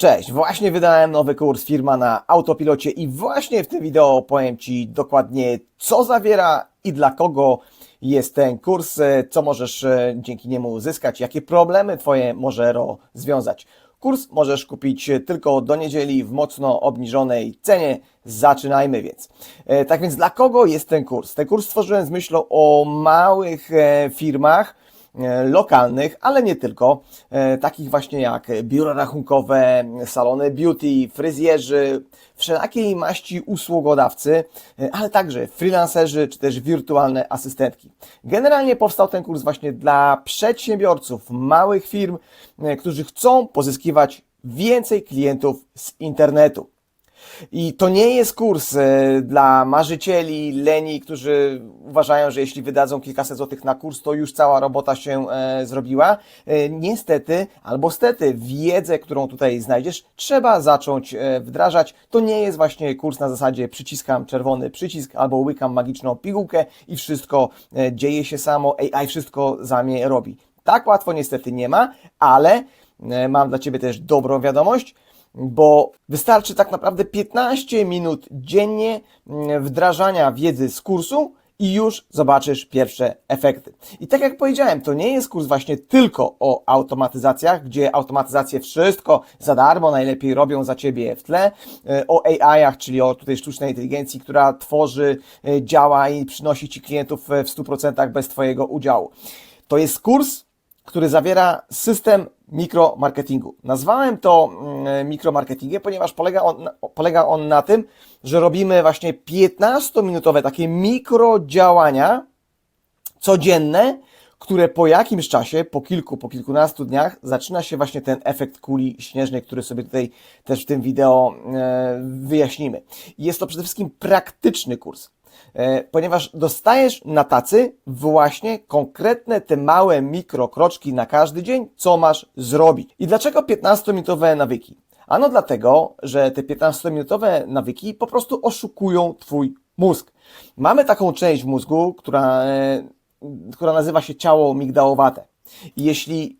Cześć, właśnie wydałem nowy kurs firma na autopilocie i właśnie w tym wideo powiem Ci dokładnie co zawiera i dla kogo jest ten kurs, e, co możesz e, dzięki niemu uzyskać, jakie problemy Twoje może rozwiązać. Kurs możesz kupić tylko do niedzieli w mocno obniżonej cenie. Zaczynajmy więc. E, Tak więc dla kogo jest ten kurs? Ten kurs stworzyłem z myślą o małych e, firmach, e, lokalnych, ale nie tylko, e, takich właśnie jak biura rachunkowe, salony beauty, fryzjerzy, wszelakiej maści usługodawcy, e, ale także freelancerzy czy też wirtualne asystentki. Generalnie powstał ten kurs właśnie dla przedsiębiorców, małych firm, e, którzy chcą pozyskiwać więcej klientów z internetu. I to nie jest kurs e, dla marzycieli, leni, którzy uważają, że jeśli wydadzą kilkaset złotych na kurs, to już cała robota się e, zrobiła. E, niestety, albo stety, wiedzę, którą tutaj znajdziesz, trzeba zacząć wdrażać. To nie jest właśnie kurs na zasadzie przyciskam czerwony przycisk albo łykam magiczną pigułkę i wszystko dzieje się samo, AI wszystko za mnie robi. Tak łatwo niestety nie ma, ale mam dla Ciebie też dobrą wiadomość bo wystarczy tak naprawdę 15 minut dziennie mm, wdrażania wiedzy z kursu i już zobaczysz pierwsze efekty. I tak jak powiedziałem, to nie jest kurs właśnie tylko o automatyzacjach, gdzie automatyzacje wszystko za darmo najlepiej robią za ciebie w tle, e, o AI-ach, czyli o tutaj sztucznej inteligencji, która tworzy, e, działa i przynosi ci klientów e, w 100% bez twojego udziału. To jest kurs, który zawiera system mikromarketingu. Nazwałem to mm, mikromarketingiem, ponieważ polega on, polega on na tym, że robimy właśnie 15-minutowe takie mikrodziałania codzienne, które po jakimś czasie, po kilku, po kilkunastu dniach, zaczyna się właśnie ten efekt kuli śnieżnej, który sobie tutaj też w tym wideo e, wyjaśnimy. Jest to przede wszystkim praktyczny kurs, ponieważ dostajesz na tacy właśnie konkretne te małe mikrokroczki na każdy dzień, co masz zrobić. I dlaczego 15-minutowe nawyki? Ano dlatego, że te 15-minutowe nawyki po prostu oszukują Twój mózg. Mamy taką część mózgu, która, e, która nazywa się ciało migdałowate. Jeśli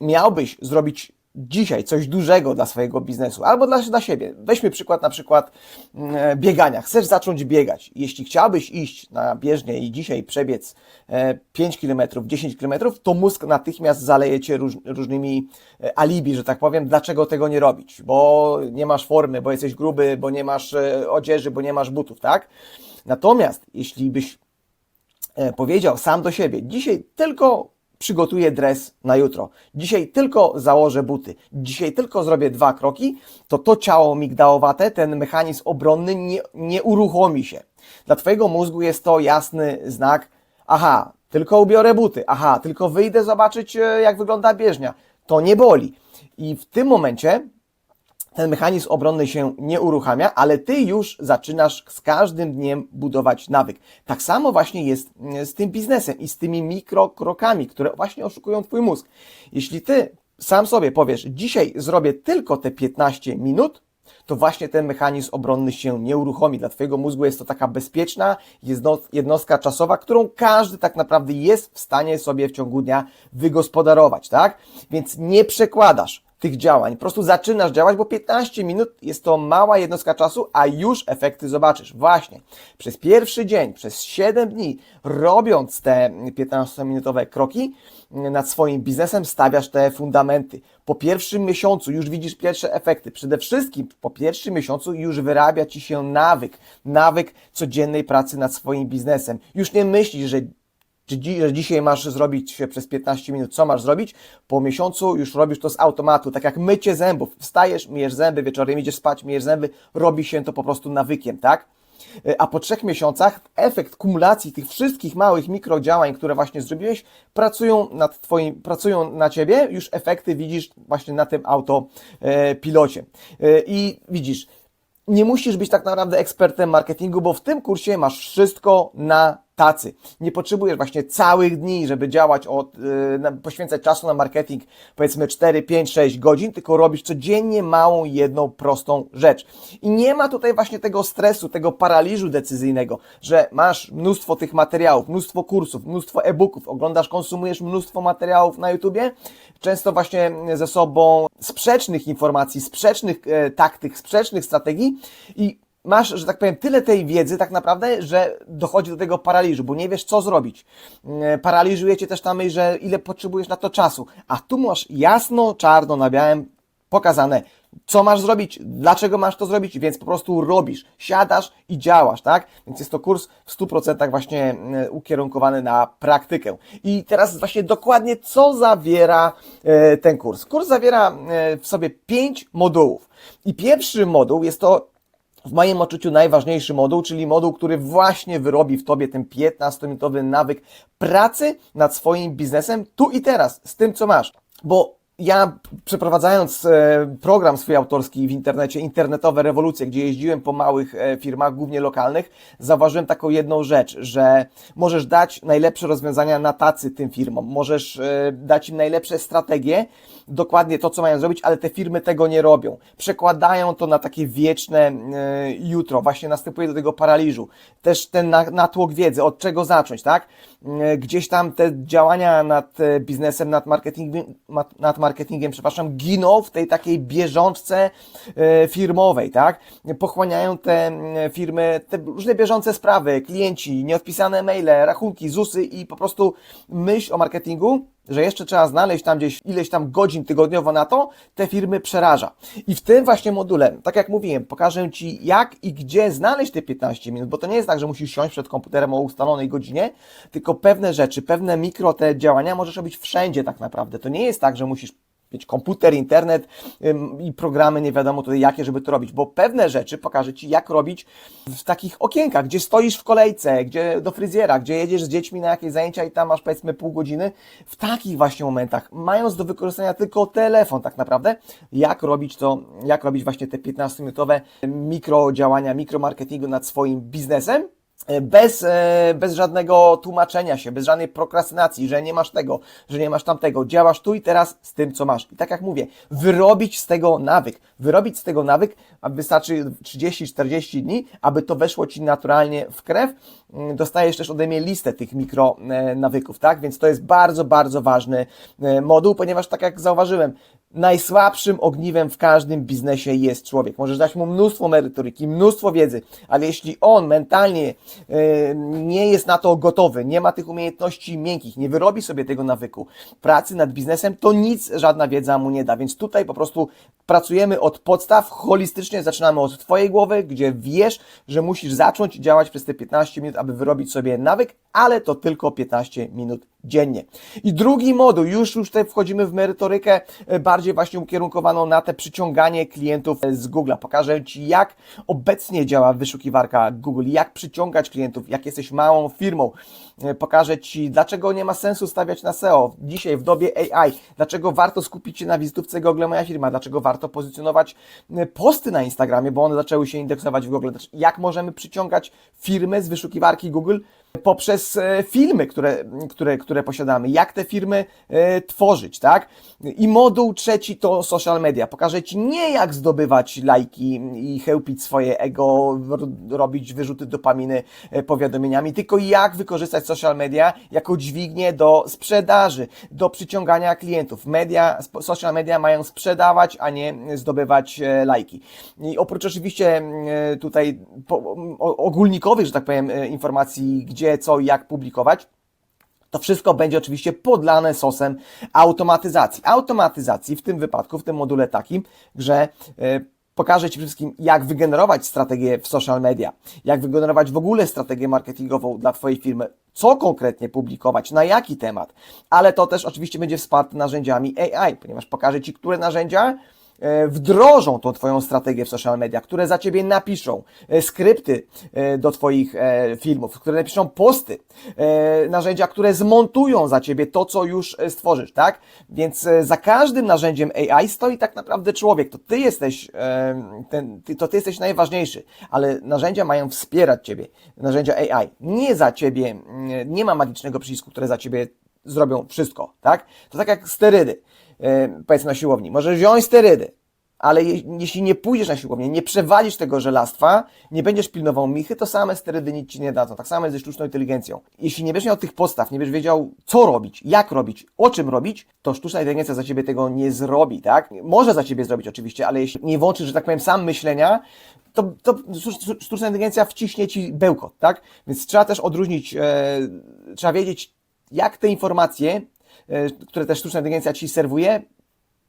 miałbyś zrobić dzisiaj coś dużego dla swojego biznesu albo dla, dla siebie, weźmy przykład na przykład mm, biegania. Chcesz zacząć biegać. Jeśli chciałbyś iść na bieżnię i dzisiaj przebiec e, 5 km, 10 km, to mózg natychmiast zaleje cię róż, różnymi e, alibi, że tak powiem, dlaczego tego nie robić, bo nie masz formy, bo jesteś gruby, bo nie masz e, odzieży, bo nie masz butów, tak? Natomiast jeśli byś e, powiedział sam do siebie, dzisiaj tylko przygotuję dres na jutro, dzisiaj tylko założę buty, dzisiaj tylko zrobię dwa kroki, to to ciało migdałowate, ten mechanizm obronny nie, nie uruchomi się. Dla Twojego mózgu jest to jasny znak, aha, tylko ubiorę buty, aha, tylko wyjdę zobaczyć, e, jak wygląda bieżnia. To nie boli. I w tym momencie ten mechanizm obronny się nie uruchamia, ale ty już zaczynasz z każdym dniem budować nawyk. Tak samo właśnie jest mm, z tym biznesem i z tymi mikrokrokami, które właśnie oszukują twój mózg. Jeśli ty sam sobie powiesz, dzisiaj zrobię tylko te 15 minut, to właśnie ten mechanizm obronny się nie uruchomi. Dla Twojego mózgu jest to taka bezpieczna jedno- jednostka czasowa, którą każdy tak naprawdę jest w stanie sobie w ciągu dnia wygospodarować, tak? Więc nie przekładasz tych działań. Po prostu zaczynasz działać, bo 15 minut jest to mała jednostka czasu, a już efekty zobaczysz. Właśnie. Przez pierwszy dzień, przez 7 dni, robiąc te 15-minutowe kroki nad swoim biznesem, stawiasz te fundamenty. Po pierwszym miesiącu już widzisz pierwsze efekty. Przede wszystkim po pierwszym miesiącu już wyrabia ci się nawyk. Nawyk codziennej pracy nad swoim biznesem. Już nie myślisz, że czy dzi- dzisiaj masz zrobić przez 15 minut, co masz zrobić? Po miesiącu już robisz to z automatu, tak jak mycie zębów. Wstajesz, myjesz zęby, wieczorem idziesz spać, myjesz zęby, robi się to po prostu nawykiem, tak? E, A po trzech miesiącach efekt kumulacji tych wszystkich małych mikrodziałań, które właśnie zrobiłeś, pracują nad twoim, pracują na ciebie, już efekty widzisz właśnie na tym autopilocie. E, I widzisz, nie musisz być tak naprawdę ekspertem marketingu, bo w tym kursie masz wszystko na tacy. Nie potrzebujesz właśnie całych dni, żeby działać od, na, poświęcać czasu na marketing, powiedzmy 4, 5, 6 godzin, tylko robisz codziennie małą, jedną, prostą rzecz. I nie ma tutaj właśnie tego stresu, tego paraliżu decyzyjnego, że masz mnóstwo tych materiałów, mnóstwo kursów, mnóstwo e-booków, oglądasz, konsumujesz mnóstwo materiałów na YouTubie, często właśnie ze sobą sprzecznych informacji, sprzecznych e, taktyk, sprzecznych strategii i masz, że tak powiem, tyle tej wiedzy tak naprawdę, że dochodzi do tego paraliżu, bo nie wiesz, co zrobić. E, Paraliżuje cię też ta myśl, że ile potrzebujesz na to czasu. A tu masz jasno, czarno na białym pokazane, co masz zrobić, dlaczego masz to zrobić, więc po prostu robisz, siadasz i działasz, tak? Więc jest to kurs w 100% właśnie e, ukierunkowany na praktykę. I teraz właśnie dokładnie co zawiera e, ten kurs? Kurs zawiera w sobie pięć modułów. I pierwszy moduł jest to w moim odczuciu najważniejszy moduł, czyli moduł, który właśnie wyrobi w Tobie ten 15-minutowy nawyk pracy nad swoim biznesem tu i teraz, z tym, co masz. Bo ja przeprowadzając e, program swój autorski w internecie, internetowe rewolucje, gdzie jeździłem po małych e, firmach, głównie lokalnych, zauważyłem taką jedną rzecz, że możesz dać najlepsze rozwiązania na tacy tym firmom, możesz e, dać im najlepsze strategie, dokładnie to, co mają zrobić, ale te firmy tego nie robią. Przekładają to na takie wieczne jutro, właśnie następuje do tego paraliżu. Też ten natłok wiedzy, od czego zacząć, tak? Gdzieś tam te działania nad biznesem, nad marketingiem, nad marketingiem marketingiem, przepraszam, giną w tej takiej bieżączce e, firmowej, tak? Pochłaniają te firmy, te różne bieżące sprawy, klienci, nieodpisane maile, rachunki, ZUSy i po prostu myśl o marketingu że jeszcze trzeba znaleźć tam gdzieś ileś tam godzin tygodniowo na to, te firmy przeraża. I w tym właśnie module, tak jak mówiłem, pokażę Ci jak i gdzie znaleźć te 15 minut, bo to nie jest tak, że musisz siąść przed komputerem o ustalonej godzinie, tylko pewne rzeczy, pewne mikro te działania możesz robić wszędzie tak naprawdę. To nie jest tak, że musisz mieć komputer, internet i programy, nie wiadomo tutaj jakie, żeby to robić, bo pewne rzeczy pokażę Ci, jak robić w takich okienkach, gdzie stoisz w kolejce, gdzie do fryzjera, gdzie jedziesz z dziećmi na jakieś zajęcia i tam masz powiedzmy pół godziny, w takich właśnie momentach, mając do wykorzystania tylko telefon tak naprawdę, jak robić to, jak robić właśnie te 15-minutowe mikrodziałania, mikromarketingu nad swoim biznesem, bez, e, bez żadnego tłumaczenia się, bez żadnej prokrastynacji, że nie masz tego, że nie masz tamtego. Działasz tu i teraz z tym, co masz. I tak jak mówię, wyrobić z tego nawyk. Wyrobić z tego nawyk, wystarczy 30-40 dni, aby to weszło Ci naturalnie w krew. Mm, dostajesz też ode mnie listę tych mikro e, nawyków, tak? Więc to jest bardzo, bardzo ważny moduł, ponieważ tak jak zauważyłem, najsłabszym ogniwem w każdym biznesie jest człowiek. Możesz dać mu mnóstwo merytoryki, mnóstwo wiedzy, ale jeśli on mentalnie e, nie jest na to gotowy, nie ma tych umiejętności miękkich, nie wyrobi sobie tego nawyku pracy nad biznesem, to nic żadna wiedza mu nie da. Więc tutaj po prostu pracujemy od podstaw, holistycznie zaczynamy od Twojej głowy, gdzie wiesz, że musisz zacząć działać przez te 15 minut, aby wyrobić sobie nawyk, ale to tylko 15 minut dziennie. I drugi moduł, już już tutaj wchodzimy w merytorykę e, bardziej właśnie ukierunkowaną na te przyciąganie klientów z Google. Pokażę Ci, jak obecnie działa wyszukiwarka Google, jak przyciągać klientów, jak jesteś małą firmą. E, pokażę Ci, dlaczego nie ma sensu stawiać na SEO dzisiaj w dobie AI, dlaczego warto skupić się na wizytówce Google Moja Firma, dlaczego warto pozycjonować e, posty na Instagramie, bo one zaczęły się indeksować w Google, jak możemy przyciągać firmy z wyszukiwarki Google poprzez e, filmy, które, które, które posiadamy, jak te firmy e, tworzyć, tak? I moduł trzeci to social media. Pokażę Ci nie jak zdobywać lajki i chełpić swoje ego, robić wyrzuty dopaminy e, powiadomieniami, tylko jak wykorzystać social media jako dźwignię do sprzedaży, do przyciągania klientów. Media, social media mają sprzedawać, a nie zdobywać lajki. I oprócz oczywiście tutaj ogólnikowych, że tak powiem, informacji, gdzie gdzie, co i jak publikować. To wszystko będzie oczywiście podlane sosem automatyzacji. Automatyzacji w tym wypadku, w tym module takim, że yy, pokażę Ci wszystkim, jak wygenerować strategię w social media, jak wygenerować w ogóle strategię marketingową dla Twojej firmy, co konkretnie publikować, na jaki temat, ale to też oczywiście będzie wsparte narzędziami AI, ponieważ pokażę Ci, które narzędzia e, wdrożą tą Twoją strategię w social media, które za Ciebie napiszą e, skrypty e, do Twoich e, filmów, które napiszą posty, e, narzędzia, które zmontują za Ciebie to, co już e, stworzysz, tak? Więc e, za każdym narzędziem AI stoi tak naprawdę człowiek. To Ty jesteś, e, ten, to Ty jesteś najważniejszy, ale narzędzia mają wspierać Ciebie, narzędzia AI. Nie za Ciebie, mm, nie ma magicznego przycisku, które za Ciebie zrobią wszystko, tak? To tak jak sterydy, e, powiedzmy na siłowni. Możesz wziąć sterydy, ale je, jeśli nie pójdziesz na siłownię, nie przewalisz tego żelastwa, nie będziesz pilnował michy, to same sterydy nic ci nie dadzą. Tak samo jest ze sztuczną inteligencją. Jeśli nie będziesz miał tych podstaw, nie będziesz wiedział, co robić, jak robić, o czym robić, to sztuczna inteligencja za ciebie tego nie zrobi, tak? Może za ciebie zrobić oczywiście, ale jeśli nie włączysz, że tak powiem, sam myślenia, to, to sztuc- sztuczna inteligencja wciśnie ci bełkot, tak? Więc trzeba też odróżnić, e, trzeba wiedzieć, jak te informacje, e, które też sztuczna inteligencja ci serwuje,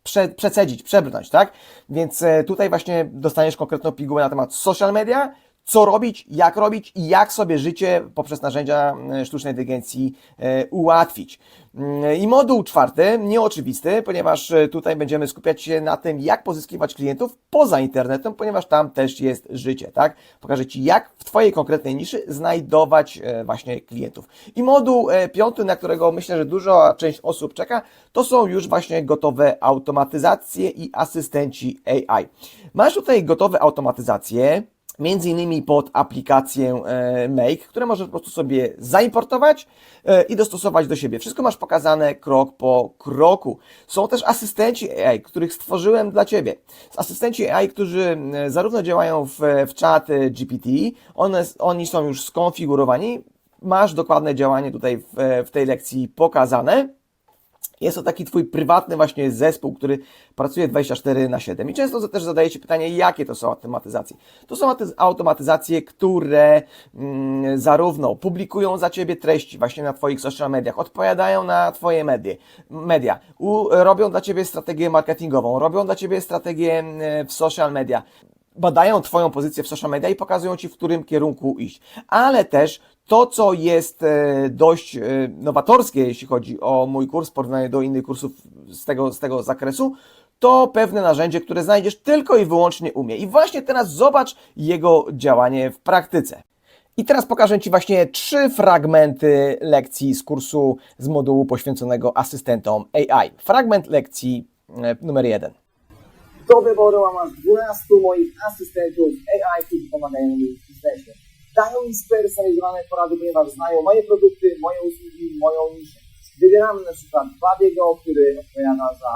prze, przecedzić, przebrnąć, tak? Więc e, tutaj właśnie dostaniesz konkretną pigułę na temat social media, co robić, jak robić i jak sobie życie poprzez narzędzia e, sztucznej inteligencji e, ułatwić. Mm, I moduł czwarty, nieoczywisty, ponieważ e, tutaj będziemy skupiać się na tym, jak pozyskiwać klientów poza internetem, ponieważ tam też jest życie, tak? Pokażę Ci, jak w Twojej konkretnej niszy znajdować właśnie klientów. I moduł piąty, na którego myślę, że duża część osób czeka, to są już właśnie gotowe automatyzacje i asystenci AI. Masz tutaj gotowe automatyzacje, między innymi pod aplikację e, Make, które możesz po prostu sobie zaimportować e, i dostosować do siebie. Wszystko masz pokazane krok po kroku. Są też asystenci AI, których stworzyłem dla Ciebie. Asystenci AI, którzy e, zarówno działają w, w chat e, GPT, one, oni są już skonfigurowani. Masz dokładne działanie tutaj w, w tej lekcji pokazane. Jest to taki Twój prywatny właśnie zespół, który pracuje 24 na 7. I często też zadajecie pytanie, jakie to są automatyzacje. To są aty- automatyzacje, które mm, zarówno publikują za Ciebie treści właśnie na Twoich social mediach, odpowiadają na Twoje medie, media, u, robią dla Ciebie strategię marketingową, robią dla Ciebie strategię mm, w social media, badają Twoją pozycję w social media i pokazują Ci, w którym kierunku iść. Ale też to, co jest e, dość e, nowatorskie, jeśli chodzi o mój kurs w porównaniu do innych kursów z tego, z tego zakresu, to pewne narzędzie, które znajdziesz tylko i wyłącznie u mnie. I właśnie teraz zobacz jego działanie w praktyce. I teraz pokażę Ci właśnie trzy fragmenty lekcji z kursu z modułu poświęconego asystentom AI. Fragment lekcji e, numer jeden. Do wyboru mam aż 12 moich asystentów AI, którzy pomagają mi w biznesie. Dają mi spersonalizowane porady, ponieważ znają moje produkty, moje usługi, moją niszę. Wybieramy na przykład Babiego, który odpowiada za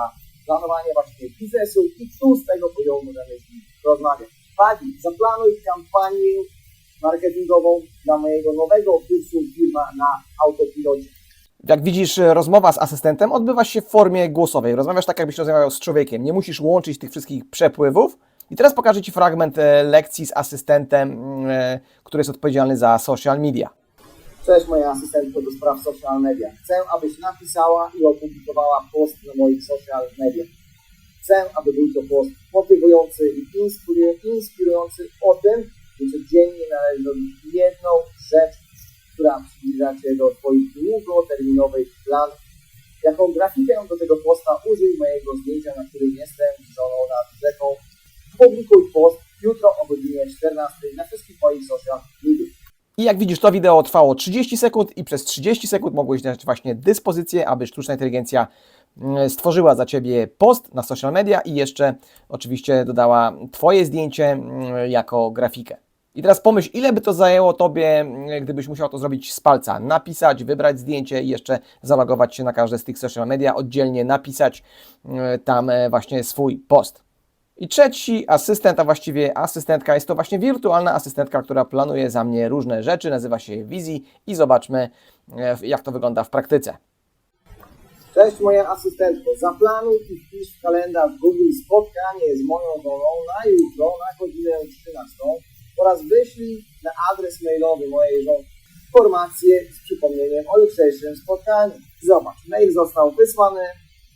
planowanie właśnie biznesu i tu z tego poziomu możemy z nim rozmawiać. Zaplanuj kampanię marketingową dla mojego nowego kursu firma na autopilocie. Jak widzisz, e, rozmowa z asystentem odbywa się w formie głosowej. Rozmawiasz tak, jakbyś rozmawiał z człowiekiem. Nie musisz łączyć tych wszystkich przepływów. I teraz pokażę Ci fragment e, lekcji z asystentem, mm, e, który jest odpowiedzialny za social media. Cześć moja asystentko do spraw social media. Chcę, abyś napisała i opublikowała post na moich social mediach. Chcę, aby był to post motywujący i inspiruj- inspirujący o tym, że codziennie należy robić jedną rzecz, która przybliża Cię do Twoich długoterminowych planów. Jako grafikę do tego posta użyj mojego zdjęcia, na którym jestem z żoną nad rzeką. Publikuj post jutro o godzinie 14 na wszystkich moich social mediach. I jak widzisz, to wideo trwało 30 sekund i przez 30 sekund mogłeś dać właśnie dyspozycję, aby sztuczna inteligencja mm, stworzyła za Ciebie post na social media i jeszcze oczywiście dodała Twoje zdjęcie mm, jako grafikę. I teraz pomyśl, ile by to zajęło Tobie, gdybyś musiał to zrobić z palca. Napisać, wybrać zdjęcie i jeszcze zalogować się na każde z tych social media, oddzielnie napisać tam e, właśnie swój post. I trzeci asystent, a właściwie asystentka, jest to właśnie wirtualna asystentka, która planuje za mnie różne rzeczy, nazywa się Wizji i zobaczmy, e, jak to wygląda w praktyce. Cześć moja asystentko, zaplanuj i wpisz w kalendarz Google spotkanie z moją żoną na jutro na godzinę 13 oraz wyślij na adres mailowy mojej żony informację z przypomnieniem o jutrzejszym spotkaniu. Zobacz, mail został wysłany,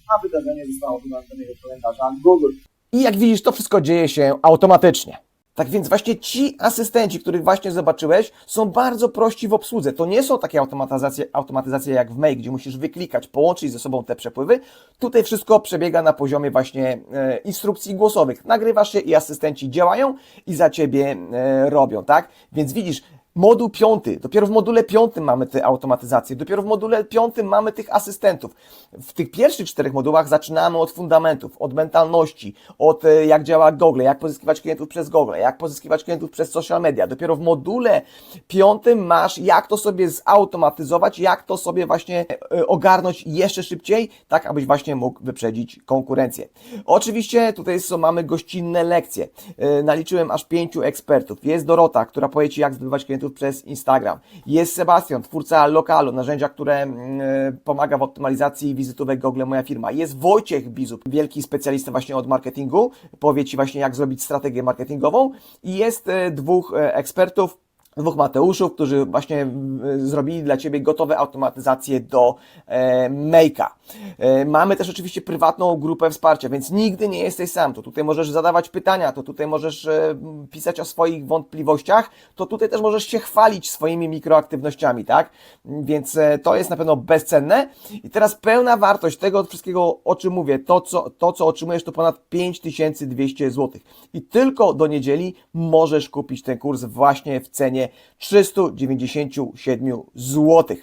a wydarzenie zostało dodane do mojego kalendarza Google. I jak widzisz, to wszystko dzieje się automatycznie. Tak więc właśnie ci asystenci, których właśnie zobaczyłeś, są bardzo prości w obsłudze. To nie są takie automatyzacje, automatyzacje jak w Make, gdzie musisz wyklikać, połączyć ze sobą te przepływy. Tutaj wszystko przebiega na poziomie właśnie e, instrukcji głosowych. Nagrywasz się i asystenci działają i za ciebie e, robią, tak? Więc widzisz, Moduł piąty, dopiero w module piątym mamy te automatyzacje, dopiero w module piątym mamy tych asystentów. W tych pierwszych czterech modułach zaczynamy od fundamentów, od mentalności, od e, jak działa Google, jak pozyskiwać klientów przez Google, jak pozyskiwać klientów przez social media. Dopiero w module piątym masz, jak to sobie zautomatyzować, jak to sobie właśnie e, ogarnąć jeszcze szybciej, tak abyś właśnie mógł wyprzedzić konkurencję. Oczywiście tutaj są, mamy gościnne lekcje. E, Naliczyłem aż pięciu ekspertów. Jest Dorota, która powie Ci, jak zdobywać klientów przez Instagram. Jest Sebastian, twórca lokalu, narzędzia, które mm, e, pomaga w optymalizacji wizytówek Google Moja Firma. Jest Wojciech Bizub, wielki specjalista właśnie od marketingu. Powie Ci właśnie, jak zrobić strategię marketingową. I jest e, dwóch e, ekspertów, dwóch Mateuszów, którzy właśnie mm, zrobili dla Ciebie gotowe automatyzacje do e, Make'a. E, mamy też oczywiście prywatną grupę wsparcia, więc nigdy nie jesteś sam. To tutaj możesz zadawać pytania, to tutaj możesz e, pisać o swoich wątpliwościach, to tutaj też możesz się chwalić swoimi mikroaktywnościami, tak? Więc e, to jest na pewno bezcenne. I teraz pełna wartość tego wszystkiego, o czym mówię, to co, to, co otrzymujesz, to ponad 5200 zł. I tylko do niedzieli możesz kupić ten kurs właśnie w cenie 397 zł.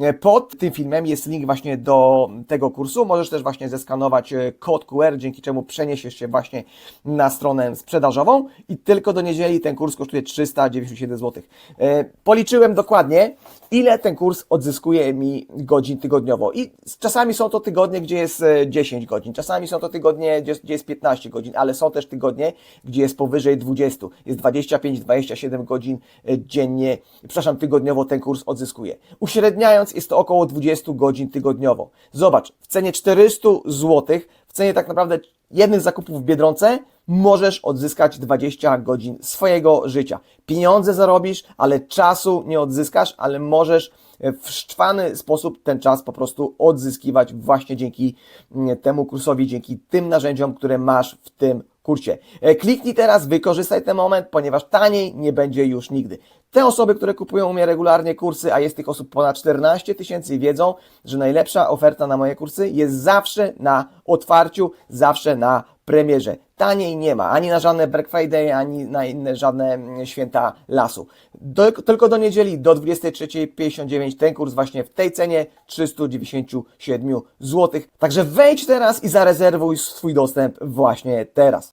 E, Pod tym filmem jest link właśnie do tego kursu. Możesz też właśnie zeskanować e, kod QR, dzięki czemu przeniesiesz się właśnie na stronę sprzedażową i tylko do niedzieli ten kurs kosztuje 397 zł. E, Policzyłem dokładnie, ile ten kurs odzyskuje mi godzin tygodniowo. I czasami są to tygodnie, gdzie jest e, 10 godzin, czasami są to tygodnie, gdzie, jest 15 godzin, ale są też tygodnie, gdzie jest powyżej 20. Jest 25-27 godzin e, dziennie, przepraszam, tygodniowo ten kurs odzyskuje. Uśredniając jest to około 20 godzin tygodniowo. Zobacz, w cenie 400 zł, w cenie tak naprawdę jednych zakupów w Biedronce możesz odzyskać 20 godzin swojego życia. Pieniądze zarobisz, ale czasu nie odzyskasz, ale możesz w szczwany sposób ten czas po prostu odzyskiwać właśnie dzięki mm, temu kursowi, dzięki tym narzędziom, które masz w tym kursie. Kliknij teraz, wykorzystaj ten moment, ponieważ taniej nie będzie już nigdy. Te osoby, które kupują u mnie regularnie kursy, a jest tych osób ponad 14 tysięcy, wiedzą, że najlepsza oferta na moje kursy jest zawsze na otwarciu, zawsze na premierze. Taniej nie ma, ani na żadne Black Friday, ani na inne żadne mm, święta lasu. Do, tylko do niedzieli, do 23.59 ten kurs właśnie w tej cenie 397 zł. Także wejdź teraz i zarezerwuj swój dostęp właśnie teraz.